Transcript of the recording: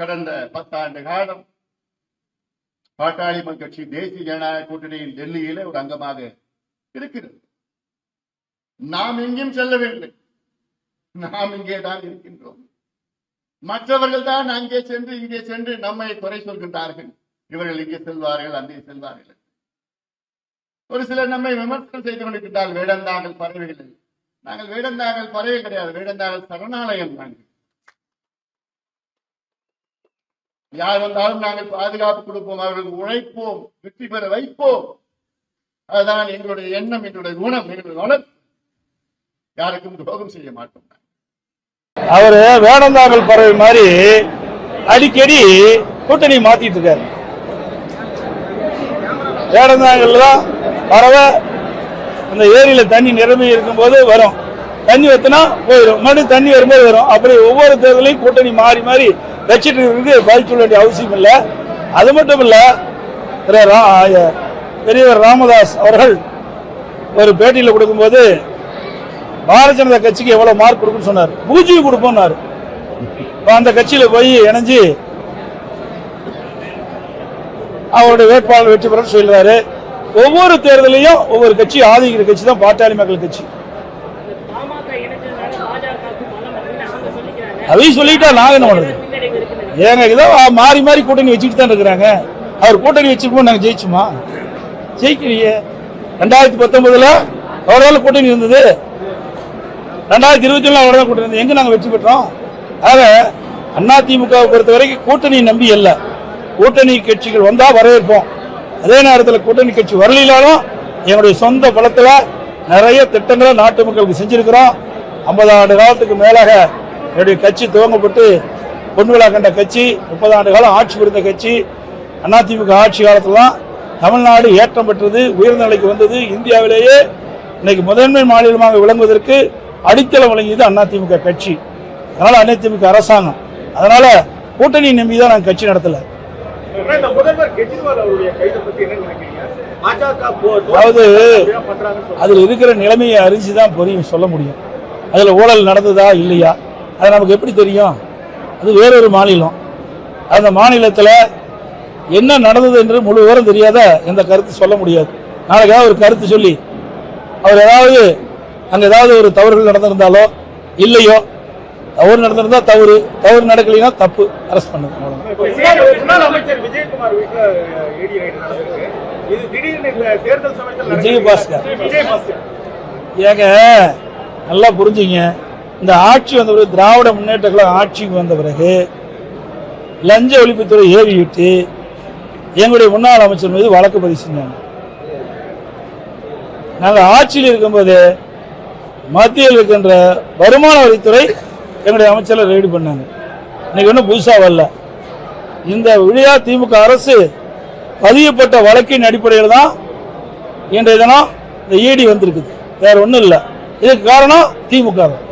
கடந்த பத்தாண்டு காலம் பாட்டாளி மக்கள் கட்சி தேசிய ஜனநாயக கூட்டணியின் டெல்லியில ஒரு அங்கமாக இருக்கிறது. நாம் எங்கேயும் செல்லவில்லை நாம் இங்கே தான் இருக்கின்றோம். மற்றவர்கள் தான் அங்கே சென்று இங்கே சென்று நம்மை குறை சொல்கின்றார்கள். இவர்கள் இங்கே செல்வார்கள் அங்கே செல்வார்கள். ஒரு சிலர் நம்மை விமர்சனம் செய்து கொண்டிருக்கின்றால் வேடந்தாங்கல் பறவைகள். நாங்கள் வேடந்தாங்கள் பறவை கிடையாது. வேடந்தாங்கள் சரணாலயம் நாங்கள். யார் வந்தாலும் நாங்கள் பாதுகாப்பு கொடுப்போம் அவர்களுக்கு உழைப்போம் வெற்றி பெற வைப்போம். அதுதான் எங்களுடைய எண்ணம் எங்களுடைய குணம் எங்களுடைய வளர்ப்பு யாருக்கும் துரோகம் செய்ய மாட்டோம். அவர் வேடந்தாங்கல் பறவை மாதிரி அடிக்கடி கூட்டணி மாத்திட்டு இருக்காரு. வேடந்தாங்கல் தான் பறவை அந்த ஏரியில தண்ணி நிரம்பி இருக்கும்போது வரும். தண்ணி வத்தினா போயிடும். மறுபடியும் தண்ணி வரும்போது வரும். அப்படி ஒவ்வொரு தேர்தலையும் கூட்டணி மாறி மாறி வச்சுட்டு இருக்கிறதுக்கு பதில் சொல்ல வேண்டிய அவசியம் இல்லை. அது மட்டும் இல்ல பெரியவர் ராமதாஸ் அவர்கள் ஒரு பேட்டியில் கொடுக்கும்போது பாரதிய ஜனதா கட்சிக்கு எவ்வளவு மார்க் கொடுக்குன்னு சொன்னார். பூஜ்ஜியம் கொடுப்போம்னாரு. இப்ப அந்த கட்சியில போய் இணைஞ்சு அவருடைய வேட்பாளர் வெற்றி பெற சொல்றாரு. ஒவ்வொரு தேர்தலையும் ஒவ்வொரு கட்சி ஆதரிக்கிற கட்சி தான் பாட்டாளி மக்கள் கட்சி. அதையும் சொல்லிட்டா நாங்க என்ன பண்றது? ஏங்க இதோ மாறி மாறி கூட்டணி வச்சுட்டு தான் இருக்கிறாங்க. அவர் கூட்டணி வச்சுருப்போம் நாங்கள் ஜெயிச்சுமா? ஜெயிக்கலையே. ரெண்டாயிரத்தி பத்தொன்பதுல அவரால் கூட்டணி இருந்தது. ரெண்டாயிரத்தி இருபத்தி ஒன்றில் அவரோட கூட்டணி இருந்தது. எங்க நாங்கள் வெற்றி பெற்றோம்? ஆக அண்ணா பொறுத்த வரைக்கும் கூட்டணி நம்பி இல்லை கூட்டணி கட்சிகள் வந்தால் வரவேற்போம். அதே நேரத்தில் கூட்டணி கட்சி வரலாலும் எங்களுடைய சொந்த பலத்தில் நிறைய திட்டங்களை நாட்டு மக்களுக்கு செஞ்சிருக்கிறோம். ஐம்பது ஆண்டு காலத்துக்கு மேலாக என்னுடைய கட்சி துவங்கப்பட்டு பொன் விழா கண்ட கட்சி முப்பது ஆண்டு காலம் ஆட்சி புரிந்த கட்சி அதிமுக ஆட்சி காலத்திலாம் தமிழ்நாடு ஏற்றம் பெற்றது உயர்ந்த நிலைக்கு வந்தது. இந்தியாவிலேயே இன்னைக்கு முதன்மை மாநிலமாக விளங்குவதற்கு அடித்தளம் வழங்கியது அதிமுக கட்சி. அதனால அதிமுக அரசாங்கம். அதனால கூட்டணி நம்பி தான் நாங்கள் கட்சி நடத்தல. அதாவது அதில் இருக்கிற நிலைமையை அறிஞ்சு தான் புரியும் சொல்ல முடியும். அதில் ஊழல் நடந்ததா இல்லையா? அது நமக்கு எப்படி தெரியும்? அது வேறொரு மாநிலம். அந்த மாநிலத்தில் என்ன நடந்தது என்று முழு விவரம் தெரியாத எந்த கருத்து சொல்ல முடியாது. நாளைக்காவது ஒரு கருத்து சொல்லி அவர் ஏதாவது அங்கே ஏதாவது ஒரு தவறுகள் நடந்திருந்தாலோ இல்லையோ தவறு நடந்திருந்தா தவறு தவறு நடக்கலைன்னா தப்பு அரெஸ்ட் பண்ணுங்க விஜயபாஸ்கர். விஜயபாஸ்கர் ஏங்க நல்லா புரிஞ்சுங்க. இந்த ஆட்சி வந்த பிறகு திராவிட முன்னேற்ற கழகம் ஆட்சிக்கு வந்த பிறகு லஞ்ச ஒழிப்புத்துறை ஏவி விட்டு எங்களுடைய முன்னாள் அமைச்சர் மீது வழக்கு பதிவு செஞ்சாங்க. நாங்கள் ஆட்சியில் இருக்கும்போது மத்தியில் இருக்கின்ற வருமான வரித்துறை எங்களுடைய அமைச்சரை ரெய்டு பண்ணாங்க. இன்னைக்கு ஒன்றும் புதுசாக வரல. இந்த விழியா திமுக அரசு பதியப்பட்ட வழக்கின் அடிப்படையில் தான் இன்றைய தினம் இந்த ஈடி வந்திருக்குது. வேற ஒன்றும் இல்லை. இதுக்கு காரணம் திமுக தான்